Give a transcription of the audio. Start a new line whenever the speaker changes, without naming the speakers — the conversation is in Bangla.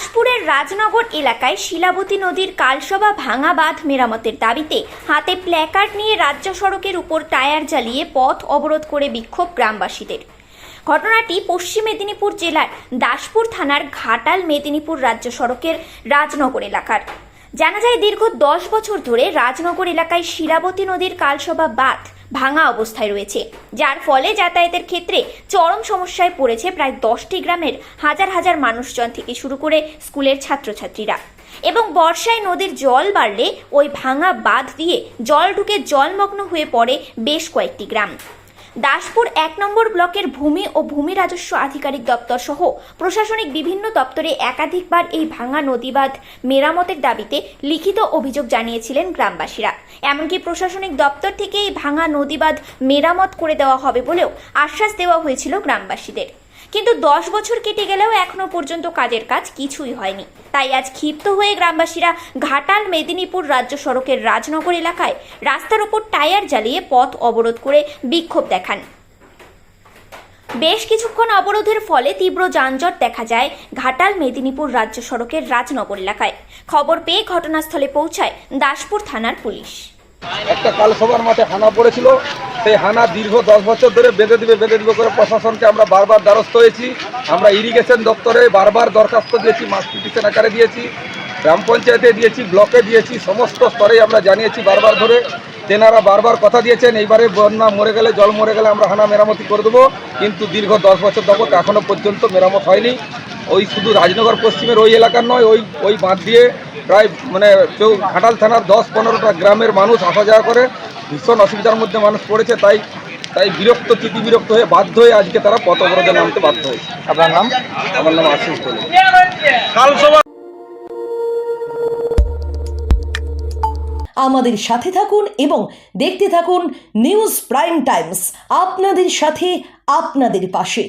দাসপুরের রাজনগর এলাকায় শিলাবতী নদীর কালসভা ভাঙা বাঁধ মেরামতের দাবিতে হাতে প্ল্যাকার্ড নিয়ে রাজ্য সড়কের উপর টায়ার জ্বালিয়ে পথ অবরোধ করে বিক্ষোভ গ্রামবাসীদের। ঘটনাটি পশ্চিম মেদিনীপুর জেলার দাসপুর থানার ঘাটাল মেদিনীপুর রাজ্য সড়কের রাজনগর এলাকার। জানা যায় দীর্ঘ দশ বছর ধরে রাজনগর এলাকায় শিলাবতী নদীর কালসভা বাঁধ ভাঙা অবস্থায় রয়েছে। যার ফলে যাতায়াতের ক্ষেত্রে চরম সমস্যায় পড়েছে প্রায় দশটি গ্রামের হাজার হাজার মানুষজন থেকে শুরু করে স্কুলের ছাত্রছাত্রীরা। এবং বর্ষায় নদীর জল বাড়লে ওই ভাঙা বাঁধ দিয়ে জল ঢুকে জলমগ্ন হয়ে পড়ে বেশ কয়েকটি গ্রাম। দাসপুর এক নম্বর ব্লকের ভূমি ও ভূমি রাজস্ব আধিকারিক দপ্তর সহ প্রশাসনিক বিভিন্ন দপ্তরে একাধিকবার এই ভাঙা নদীবাঁধ মেরামতের দাবিতে লিখিত অভিযোগ জানিয়েছিলেন গ্রামবাসীরা। এমনকি প্রশাসনিক দপ্তর থেকে এই ভাঙা নদীবাঁধ মেরামত করে দেওয়া হবে বলেও আশ্বাস দেওয়া হয়েছিল গ্রামবাসীদের। কিন্তু দশ বছর কেটে গেলেও এখনও পর্যন্ত কাজের কাজ কিছুই হয়নি। তাই আজ ক্ষিপ্ত হয়ে গ্রামবাসীরা ঘাটাল মেদিনীপুর রাজ্য সড়কের রাজনগর এলাকায় রাস্তার ওপর টায়ার জ্বালিয়ে পথ অবরোধ করে বিক্ষোভ দেখান। বেশ কিছুক্ষণ অবরোধের ফলে তীব্র যানজট দেখা যায় ঘাটাল মেদিনীপুর রাজ্য সড়কের রাজনগর এলাকায়। খবর পেয়ে ঘটনাস্থলে পৌঁছায় দাসপুর থানার পুলিশ।
একটা কালসভার মাঠে হানা পড়েছিল। সেই হানা দীর্ঘ দশ বছর ধরে বেঁধে দিবে বেঁধে দিবে করে প্রশাসনকে আমরা বারবার দ্বারস্থ হয়েছি। আমরা ইরিগেশন দপ্তরে বারবার দরখাস্ত দিয়েছি মাস পিটিশন আকারে দিয়েছি, গ্রাম পঞ্চায়েতে দিয়েছি, ব্লকে দিয়েছি, সমস্ত স্তরে আমরা জানিয়েছি বারবার ধরে। তেনারা বারবার কথা দিয়েছেন, এইবারে বন্যা মরে গেলে, জল মরে গেলে আমরা হানা মেরামতি করে দেবো। কিন্তু দীর্ঘ দশ বছর যাবত এখনও পর্যন্ত মেরামত হয়নি। ওই শুধু রাজনগর, পশ্চিমের ওই এলাকার নয়, ওই ওই বাঁধ দিয়ে প্রায় মানে ঘাটাল থানার দশ পনেরোটা গ্রামের মানুষ আসা যাওয়া করে। ভীষণ অসুবিধার মধ্যে মানুষ পড়েছে তাই তাই বিরক্ত চিতি বিরক্ত হয়ে বাধ্য হয়ে আজকে তারা পথ অবরোধে নামতে বাধ্য হয়েছে। আপনার নাম? আমার নাম আশিস
আমাদের সাথে থাকুন এবং দেখতে থাকুন নিউজ প্রাইম টাইমস আপনাদের সাথে আপনাদের পাশে।